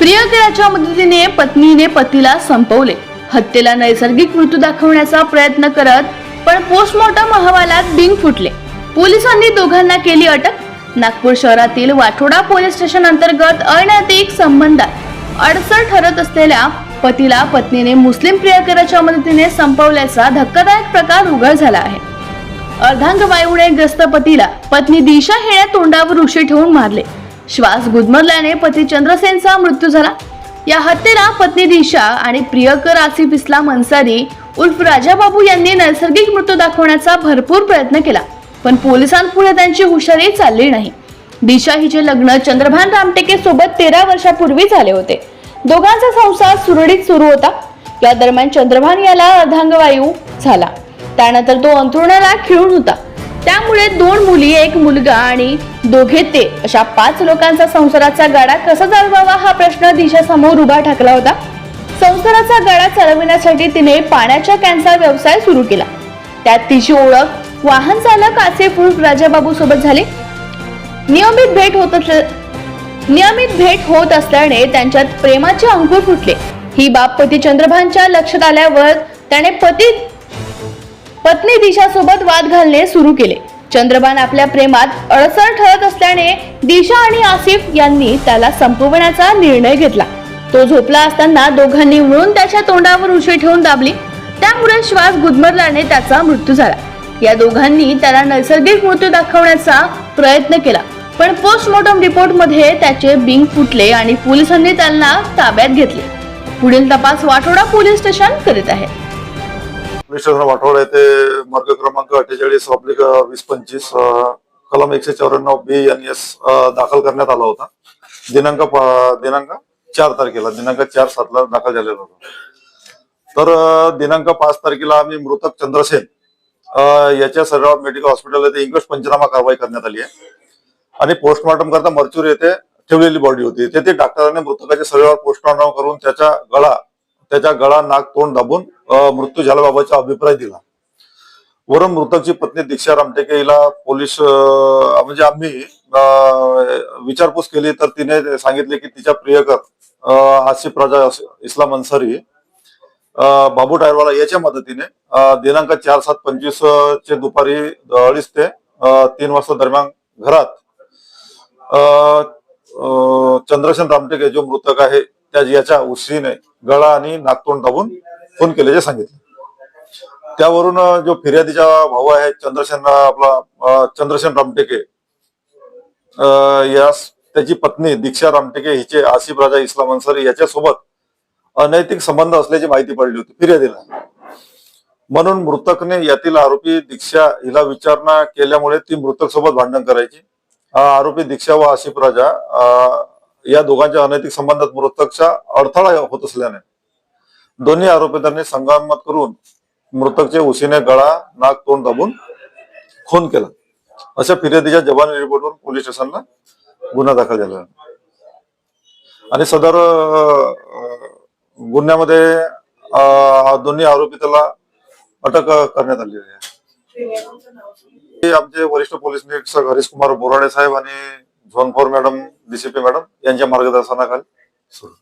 प्रियकराच्या मदतीने पत्नीने पतीला संपवले. हत्येला नैसर्गिक मृत्यू दाखवण्याचा प्रयत्न करत पण पोस्टमॉर्टम अहवालात बिंग फुटले. पोलिसांनी दोघांना केली अटक. नागपूर शहरातील वाठोडा पोलीस स्टेशन अंतर्गत अनैतिक संबंधात अडसर ठरत असलेल्या पतीला पत्नीने मुस्लिम प्रियकराच्या मदतीने संपवल्याचा धक्कादायक प्रकार उघड झाला आहे. अर्धांग वायूने ग्रस्त पतीला पत्नी दिशा हेळ्या तोंडावर उशी ठेवून मारले. श्वास गुदमरल्याने पती चंद्रसेनचा मृत्यू झाला. या हत्येला पत्नी दिशा आणि प्रियकर आसिफ इस्लाम अन्सारी उर्फ राजाबाबू यांनी नैसर्गिक मृत्यू दाखवण्याचा भरपूर प्रयत्न केला पण पोलिसांपुढे त्यांची हुशारी चालली नाही. दिशा हिचे लग्न चंद्रभान रामटेके सोबत तेरा वर्षापूर्वी झाले होते. दोघांचा संसार सुरळीत सुरू होता. या दरम्यान चंद्रभान याला अर्धांगवायू झाला. त्यानंतर तो अंथरुणाला खिळून होता. त्यामुळे दोन मुली एक मुलगा आणि दोघे ते अशा पाच लोकांचा संसाराचा गाडा कसा चालवावा हा प्रश्न दिशा समोर उभा ठाकला होता. संसाराचा गाडा चालविण्यासाठी तिने पाण्याच्या कॅनचा व्यवसाय सुरू केला. त्यात तिची ओळख वाहन चालक आसेफ उर्फ राजाबाबू सोबत झाली. नियमित भेट होत नियमित भेट होत असल्याने त्यांच्यात प्रेमाचे अंकुर फुटले. ही बाब पती चंद्रभानच्या लक्षात आल्यावर त्याने पती पत्नी दिशासोबत वाद घालणे सुरू केले. चंद्रबान आपल्या प्रेमात अडसर ठरत असल्याने दिशा आणि आसिफ यांनी त्याला संपवण्याचा निर्णय घेतला. तो झोपला असताना दोघांनी मिळून त्याच्या तोंडावर उशी ठेवून दाबली. त्यामुळे श्वास गुदमरल्याने त्याचा मृत्यू झाला. या दोघांनी त्याला नैसर्गिक मृत्यू दाखवण्याचा प्रयत्न केला पण पोस्टमॉर्टम रिपोर्टमध्ये त्याचे बिंग फुटले आणि पोलिसांनी त्यांना ताब्यात घेतले. पुढील तपास वाटोडा पोलीस स्टेशन करीत आहे. पोलीस स्टेशन वाठोड येथे मार्ग क्रमांक अठ्ठेचाळीस ऑब्लिक वीस पंचवीस कलम एकशे चौऱ्याण्णव बी एन एस दाखल करण्यात आला होता. दिनांक दिनांक चार तारखेला दिनांक चार सातला दाखल झालेला होता. तर दिनांक पाच तारखेला आम्ही मृतक चंद्रसेन याच्या सर्व मेडिकल हॉस्पिटल येथे इंग्लिश पंचनामा कारवाई करण्यात आली आहे. आणि पोस्टमॉर्टम करता मर्च्युरी येथे ठेवलेली बॉडी होती. तेथे डॉक्टरांनी मृतकाच्या शरीरावर पोस्टमॉर्टम करून त्याच्या गळा त्याच्या गळा नाक तोंड दाबून मृत्यू झाल्याबाबतचा अभिप्राय दिला. वरून मृतकची पत्नी दीक्षा रामटेके हिला पोलीस म्हणजे आम्ही विचारपूस केली तर तिने सांगितले की तिच्या प्रियकर अं, आसिफ राजा इस्लाम अन्सारी अं, बाबू टायरवाला याच्या मदतीने दिनांक चार सात पंचवीस चे दुपारी अडीच ते तीन वाजता दरम्यान घरात अं, अं, चंद्रसेन रामटेके जो मृतक आहे त्या याच्या उशीने गळा आणि नागतोंड दाबून फोन केल्याचे सांगितले. त्यावरून जो फिर्यादीचा भाऊ आहे चंद्रसेन आपला चंद्रसेन रामटेके अं, यास त्याची पत्नी दीक्षा रामटेके हिचे आसिफ राजा इस्लाम अन्सारी याच्यासोबत अनैतिक संबंध असल्याची माहिती पडली होती फिर्यादीला. म्हणून मृतकने यातील आरोपी दीक्षा हिला विचारणा केल्यामुळे ती मृतक सोबत भांडण करायची. आरोपी दीक्षा व आसिफ राजा अं, या दोघांच्या अनैतिक संबंधात मृतकचा अडथळा होत असल्याने दोन्ही आरोपींनी संगमत करून मृतकचे उशीने गळा नाक तोंड दाबून खून केला. अशा फिर्यादीच्या जबानी रिपोर्टवर पोलीस स्टेशनला गुन्हा दाखल झाला. आणि सदर गुन्ह्यामध्ये दोन्ही आरोपी त्याला अटक करण्यात आली आहे. आमचे वरिष्ठ पोलीस निरीक्षक हरीश कुमार बोराडे साहेब आणि zone four madam DCP madam यांच्या मार्गदर्शनाखाली. सुरू